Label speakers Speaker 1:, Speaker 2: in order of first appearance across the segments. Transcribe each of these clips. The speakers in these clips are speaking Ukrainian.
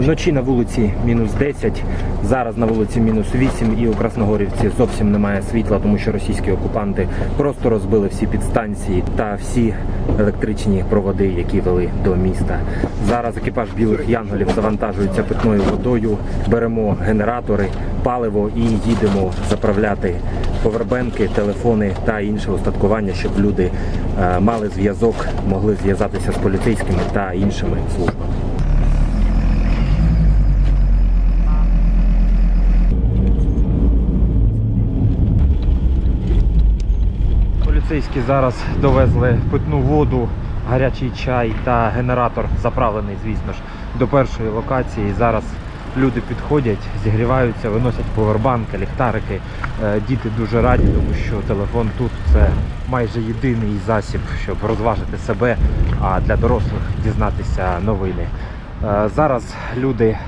Speaker 1: Вночі на вулиці мінус 10, зараз на вулиці мінус 8 і у Красногорівці зовсім немає світла, тому що російські окупанти просто розбили всі підстанції та всі електричні проводи, які вели до міста. Зараз екіпаж білих янголів завантажується питною водою, беремо генератори, паливо і їдемо заправляти повербенки, телефони та інше устаткування, щоб люди е, мали зв'язок, могли зв'язатися з поліцейськими та іншими службами. Поліцейські зараз довезли питну воду, гарячий чай та генератор заправлений, звісно ж, до першої локації. Зараз люди підходять, зігріваються, виносять повербанки, ліхтарики. Е, Діти дуже раді, тому що телефон тут це майже єдиний засіб, щоб розважити себе, а для дорослих дізнатися новини. Е, Зараз люди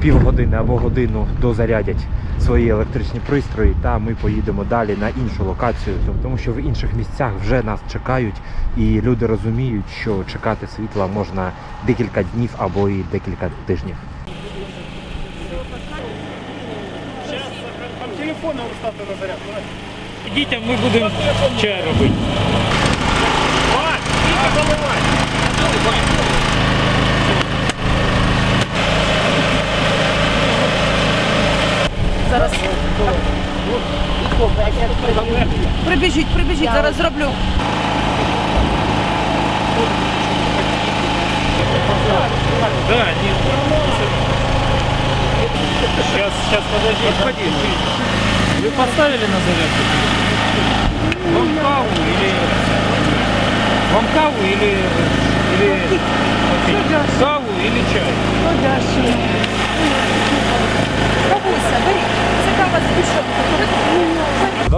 Speaker 1: півгодини або годину дозарядять свої електричні пристрої, та ми поїдемо далі на іншу локацію, тому- що в інших місцях вже нас чекають, і люди розуміють, що чекати світла можна декілька днів або і декілька тижнів.
Speaker 2: Ідіть, а ми будемо чай робити.
Speaker 3: Прибіжіть, прибіжіть, зараз зроблю.
Speaker 2: Да, нет. Сейчас, сейчас, подожди. Господин, вы поставили на зарядку? Вам каву или... Вам каву или... или... попить? Каву или чай?
Speaker 3: Бабуся,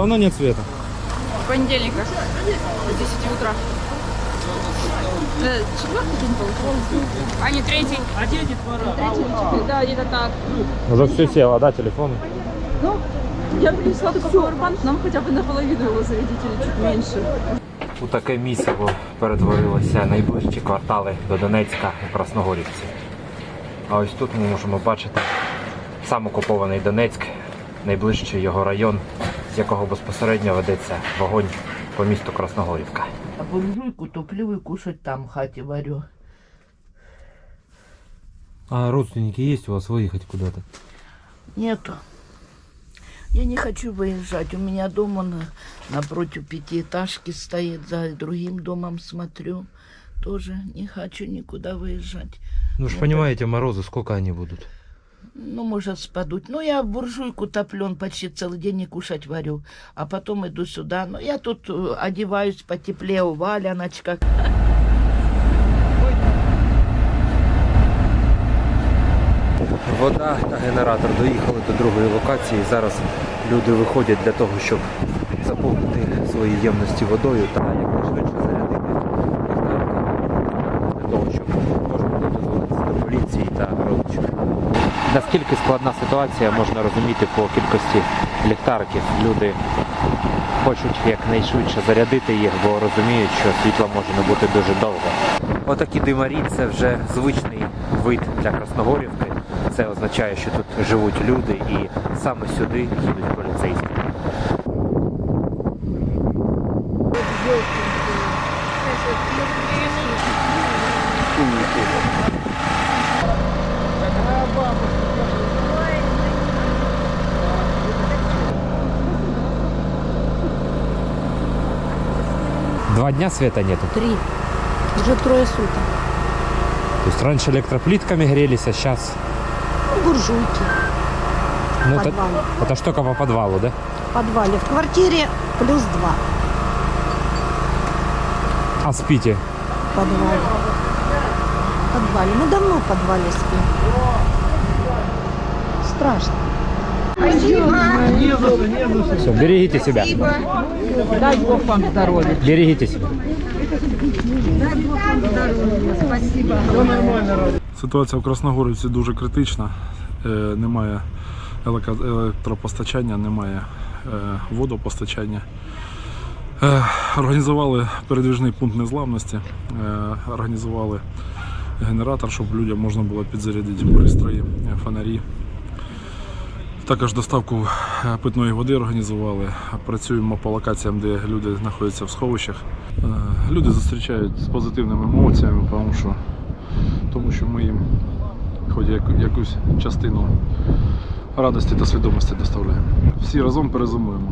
Speaker 2: Давно нет света.
Speaker 3: Понедельник. С 10 утра. Э, Четвертый день получается? А не третий?
Speaker 2: А дети пора.
Speaker 3: Третий или четвертый? Да, где-то так.
Speaker 1: Уже все сіло, да, телефони?
Speaker 3: Ну, я принесла такой пауэрбанк, нам хотя бы наполовину его зарядить или чуть меньше.
Speaker 1: У таке місиво перетворилися найближчі квартали до Донецька у Красногорівці. А ось тут ми можемо бачити сам окупований Донецьк, найближчий його район, з якого безпосередньо ведеться вогонь по місту Красногорівка.
Speaker 4: А буржуйку топлю и кушать там в хате варю.
Speaker 1: А родственники есть у вас выехать куда-то?
Speaker 4: Нету. Я не хочу выезжать. У меня дома на, напротив пятиэтажки стоит, за другим домом смотрю. Тоже не хочу никуда выезжать.
Speaker 1: Ну же понимаете, морозы, сколько они будут?
Speaker 4: Ну, может, спадут. Ну, я буржуйку топлен почти целый день и кушать варю. А потом иду сюда. Ну, я тут э, одеваюсь потеплее, в валяночках.
Speaker 1: Вода та генератор доїхали до другої локації. Зараз люди виходять для того, щоб заповнити свої ємності водою та якнайшвидше зарядити для того, щоб можна було дозвонитися до поліції та родичів. Наскільки складна ситуація можна розуміти по кількості ліхтариків. Люди хочуть якнайшвидше зарядити їх, бо розуміють, що світла може не бути дуже довго. Отакі димарі це вже звичний вид для Красногорівки. Це означає, що тут живуть люди і саме сюди їдуть поліцейські. Два дня света нету.
Speaker 5: Три. Уже трое суток.
Speaker 1: То есть раньше электроплитками грелись, а сейчас...
Speaker 5: Ну, буржуйки
Speaker 1: Ну, это, это ж только по подвалу, да?
Speaker 5: В подвале. В квартире плюс два
Speaker 1: А спите?
Speaker 5: в подвале. В подвале. Мы давно в подвале спим. Страшно.
Speaker 1: Все, берегите себя.
Speaker 3: Дай Бог вам здоровья.
Speaker 1: Берегите себя.
Speaker 6: Ситуація в Красногорівці дуже критична. Е, Немає елека- електропостачання, немає е, водопостачання. Е, Організували передвіжний пункт незламності, е, організували генератор, щоб людям можна було підзарядити пристрої, е, фонарі. Також доставку е, питної води організували. Працюємо по локаціям, де люди знаходяться в сховищах. Е, Люди зустрічають з позитивними емоціями, тому що, тому що ми їм хоч якусь частину радості та свідомості доставляємо. Всі разом перезимуємо.